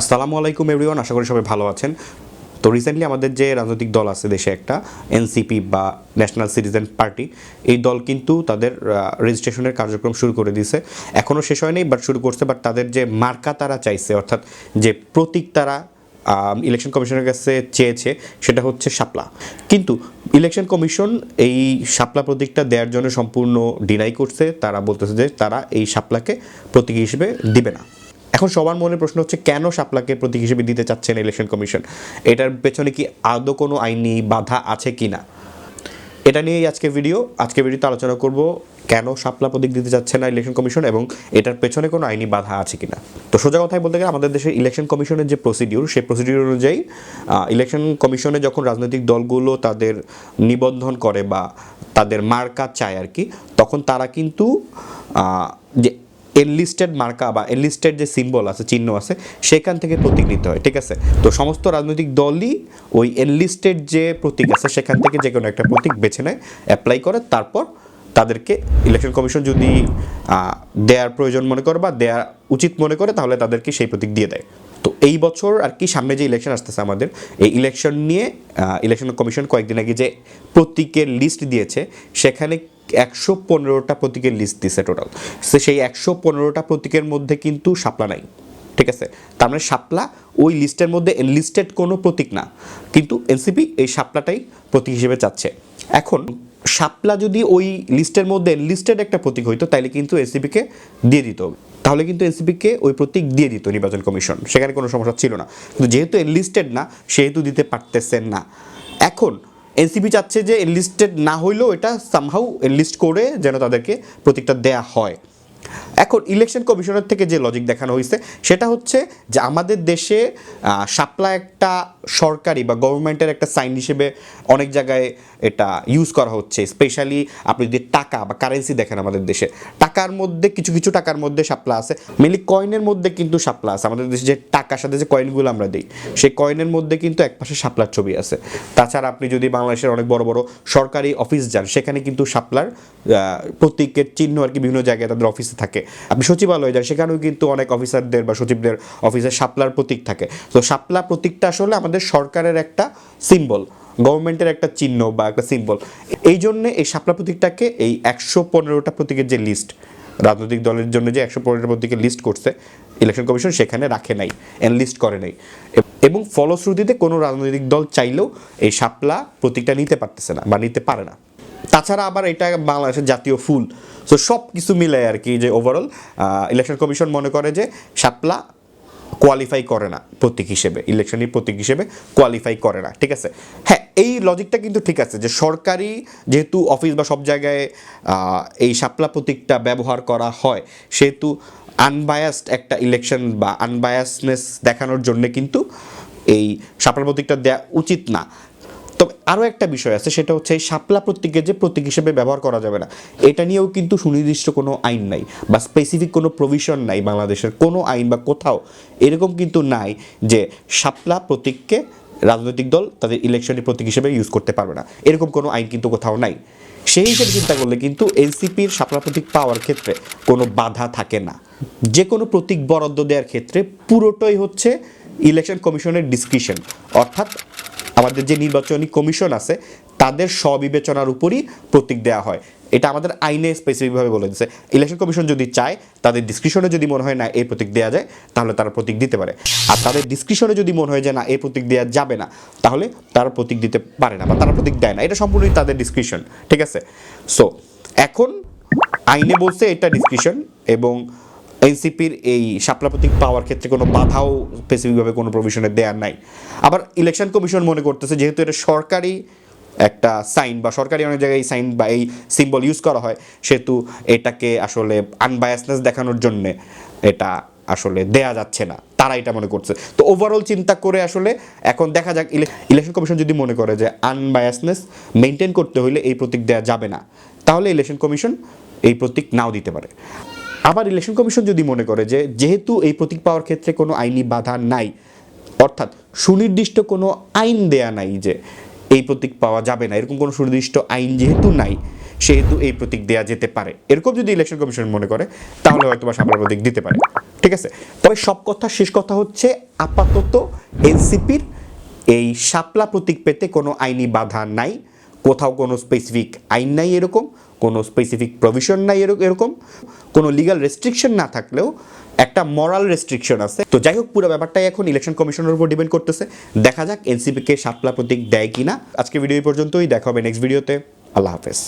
আসসালামু আলাইকুম এভরিওয়ান আশা করি সবাই ভালো আছেন। তো রিসেন্টলি আমাদের যে রাজনৈতিক দল আছে দেশে একটা এনসিপি বা ন্যাশনাল সিটিজেন পার্টি এই দল কিন্তু তাদের রেজিস্ট্রেশনের কার্যক্রম শুরু করে দিয়েছে। এখনও শেষ হয়নি বাট শুরু করছে বাট তাদের যে মার্কা তারা চাইছে, অর্থাৎ যে প্রতীক তারা ইলেকশন কমিশনের কাছে চেয়েছে, সেটা হচ্ছে শাপলা। কিন্তু ইলেকশন কমিশন এই শাপলা প্রতীকটা দেওয়ার জন্য সম্পূর্ণ ডিনাই করছে, তারা বলতেছে যে তারা এই শাপলাকে প্রতীক হিসেবে দিবে না। এখন সবার মনে প্রশ্ন হচ্ছে, কেন শাপলাকে প্রতীক হিসেবে দিতে চাচ্ছেন ইলেকশন কমিশন এটার পেছনে কি আদৌ কোনো আইনি বাধা আছে কি না? এটা নিয়েই আজকে ভিডিও আজকে ভিডিওতে আলোচনা করব, কেন শাপলা প্রতীক দিতে চাচ্ছে না ইলেকশন কমিশন এবং এটার পেছনে কোনো আইনি বাধা আছে কিনা তো সোজা কথায় বলতে গেলে, আমাদের দেশের ইলেকশন কমিশনের যে প্রসিডিউর সেই প্রসিডিউর অনুযায়ী ইলেকশন কমিশনে যখন রাজনৈতিক দলগুলো তাদের নিবন্ধন করে বা তাদের মার্কা চায় আর কি, তখন তারা কিন্তু এনলিস্টেড মার্কা বা এনলিস্টেড যে সিম্বল আছে, চিহ্ন আছে, সেখান থেকে প্রতীক নিতে হয়, ঠিক আছে? তো সমস্ত রাজনৈতিক দলই ওই এনলিস্টেড যে প্রতীক আছে, সেখান থেকে যে কোনো একটা প্রতীক বেছে নেয় অ্যাপ্লাই করে, তারপর তাদেরকে ইলেকশন কমিশন যদি দেয়ার প্রয়োজন মনে করে বা দেয়া উচিত মনে করে, তাহলে তাদেরকে সেই প্রতীক দিয়ে দেয়। তো এই বছর আর কি সামনে যে ইলেকশন আসতেছে আমাদের, এই ইলেকশন নিয়ে ইলেকশন কমিশন কয়েকদিন আগে যে প্রতীকের লিস্ট দিয়েছে, সেখানে একশো পনেরোটা প্রতীকের লিস্ট দিছে টোটাল সেই একশো পনেরোটা প্রতীকের মধ্যে কিন্তু শাপলা নাই, ঠিক আছে? তার মানে শাপলা ওই লিস্টের মধ্যে এনলিস্টেড কোনো প্রতীক না। কিন্তু এনসিপি এই শাপলাটাই প্রতীক হিসেবে চাচ্ছে। এখন শাপলা যদি ওই লিস্টের মধ্যে লিস্টেড একটা প্রতীক হইতো তাহলে কিন্তু এনসিপিকে দিয়ে দিত। তাহলে কিন্তু এনসিপিকে ওই প্রতীক দিয়ে দিত নির্বাচন কমিশন। সেখানে কোনো সমস্যা ছিল না। কিন্তু যেহেতু এনলিস্টেড না, সেহেতু দিতে পারতেছেন না। এখন এনসিপি চাচ্ছে যে এনলিস্টেড না হইলেও এটা সামহাউ এনলিস্ট করে যেন তাদেরকে প্রতীকটা দেয়া হয়। এখন ইলেকশন কমিশনের থেকে যে লজিক দেখানো হয়েছে সেটা হচ্ছে যে আমাদের দেশে শাপলা একটা সরকারি বা গভর্নমেন্টের একটা সাইন হিসেবে অনেক জায়গায় এটা ইউজ করা হচ্ছে স্পেশালি আপনি যদি টাকা বা কারেন্সি দেখেন আমাদের দেশে টাকার মধ্যে কিছু কিছু টাকার মধ্যে শাপলা আছে মেনলি কয়েনের মধ্যে কিন্তু সাপ্লা আছে আমাদের দেশে যে টাকার সাথে যে কয়েনগুলো আমরা দিই সেই কয়েনের মধ্যে কিন্তু একপাশে শাপলার ছবি আছে। তাছাড়া আপনি যদি বাংলাদেশের অনেক বড় বড় সরকারি অফিস যান সেখানে কিন্তু শাপলার আহ, প্রতীকের চিহ্ন আর কি বিভিন্ন জায়গায় তাদের অফিসে থাকে। আপনি সচিবালয়ে যান, সেখানেও কিন্তু অনেক অফিসারদের বা সচিবদের অফিসে শাপলার প্রতীক থাকে। তো শাপলা প্রতীকটা আসলে আমাদের সরকারের একটা সিম্বল গভর্নমেন্টের একটা চিহ্ন বা একটা সিম্বল এই জন্যে এই শাপলা প্রতীকটাকে এই একশো পনেরোটা প্রতীকের যে লিস্ট রাজনৈতিক দলের জন্য যে একশো পনেরোটা প্রতীকের লিস্ট করছে ইলেকশন কমিশন সেখানে রাখে নাই এনলিস্ট করে নাই। এবং ফলশ্রুতিতে কোনো রাজনৈতিক দল চাইলেও এই শাপলা প্রতীকটা নিতে পারতেছে না বা নিতে পারে না। তাছাড়া আবার এটা বাংলাদেশের জাতীয় ফুল। তো সব কিছু মিলে আর কি যে ওভারঅল ইলেকশন কমিশন মনে করে যে শাপলা কোয়ালিফাই করে না প্রতীক হিসেবে। ইলেকশনের প্রতীক হিসেবে কোয়ালিফাই করে না, ঠিক আছে? হ্যাঁ এই লজিকটা কিন্তু ঠিক আছে যে সরকারি যেহেতু অফিস বা সব জায়গায় এই শাপলা প্রতীকটা ব্যবহার করা হয়, সেহেতু আনবায়াসড একটা ইলেকশন বা আনবায়াসনেস দেখানোর জন্য কিন্তু এই শাপলা প্রতীকটা দেওয়া উচিত না। আরও একটা বিষয় আছে, সেটা হচ্ছে এই শাপলা প্রতীকের যে প্রতীক হিসেবে ব্যবহার করা যাবে না, এটা নিয়েও কিন্তু সুনির্দিষ্ট কোনো আইন নাই বা স্পেসিফিক কোনো প্রভিশন নাই বাংলাদেশের কোনো আইন বা কোথাও, এরকম কিন্তু নাই যে শাপলা প্রতীককে রাজনৈতিক দল তাদের ইলেকশনের প্রতীক হিসেবে ইউজ করতে পারবে না, এরকম কোনো আইন কিন্তু কোথাও নাই। সেই হিসেবে চিন্তা করলে কিন্তু এনসিপির শাপলা প্রতীক পাওয়ার ক্ষেত্রে কোনো বাধা থাকে না। যে কোনো প্রতীক বরাদ্দ দেওয়ার ক্ষেত্রে পুরোটাই হচ্ছে ইলেকশন কমিশনের ডিসক্রিশন অর্থাৎ আমাদের যে নির্বাচনী কমিশন আছে, তাদের স্ববিবেচনার উপরই প্রতীক দেওয়া হয়। এটা আমাদের আইনে স্পেসিফিকভাবে বলে দিচ্ছে ইলেকশন কমিশন যদি চায়, তাদের ডিসক্রিপশনে যদি মনে হয় না এই প্রতীক দেওয়া যায়, তাহলে তারা প্রতীক দিতে পারে। আর তাদের ডিসক্রিপশনে যদি মনে হয় যে না, এই প্রতীক দেওয়া যাবে না, তাহলে তারা প্রতীক দিতে পারে না বা তারা প্রতীক দেয় না। এটা সম্পূর্ণই তাদের ডিসক্রিপশন ঠিক আছে? সো এখন আইনে বলছে এটা ডিসক্রিপশন এবং এনসিপির এই শাপলা প্রতীক পাওয়ার ক্ষেত্রে কোনো বাধাও স্পেসিফিকভাবে কোনো প্রভিশনে দেওয়ার নাই। আবার ইলেকশন কমিশন মনে করতেছে, যেহেতু এটা সরকারি একটা সাইন বা সরকারি অনেক জায়গায় এই সাইন বা এই সিম্বল ইউজ করা হয়, সেহেতু এটাকে আসলে আনবায়াসনেস দেখানোর জন্যে এটা আসলে দেয়া যাচ্ছে না। তারা এটা মনে করছে। তো ওভারঅল চিন্তা করে আসলে এখন দেখা যাক ইলেকশন কমিশন যদি মনে করে যে আনবায়াসনেস মেনটেন করতে হলে এই প্রতীক দেওয়া যাবে না, তাহলে ইলেকশন কমিশন এই প্রতীক নাও দিতে পারে। আবার ইলেকশন কমিশন যদি মনে করে যে যেহেতু এই প্রতীক পাওয়ার ক্ষেত্রে কোনো আইনি বাধা নাই, অর্থাৎ সুনির্দিষ্ট কোনো আইন দেয়া নাই যে এই প্রতীক পাওয়া যাবে না, এরকম কোনো সুনির্দিষ্ট আইন যেহেতু নাই, সেহেতু এই প্রতীক দেয়া যেতে পারে। এরকম যদি ইলেকশন কমিশন মনে করে, তাহলে হয়তো বা সাপলা প্রতীক দিতে পারে। ঠিক আছে? তবে সব কথা, শেষ কথা হচ্ছে আপাতত এনসিপির এই শাপলা প্রতীক পেতে কোনো আইনি বাধা নাই, কোথাও কোনো স্পেসিফিক আইন নাই এরকম। কোনো স্পেসিফিক প্রভিশন নাই এরক- এরকম, কোনো লিগাল রেস্ট্রিকশন না থাকলেও একটা মরাল রেস্ট্রিকশন আছে। তো যাই হোক, পুরো ব্যাপারটাই এখন ইলেকশন কমিশনের উপর ডিপেন্ড করতেছে। দেখা যাক এনসিপিকে সাতলা প্রতীক দেয় কি না আজকে ভিডিও পর্যন্তই, দেখা হবে নেক্সট ভিডিওতে আল্লাহ হাফেজ।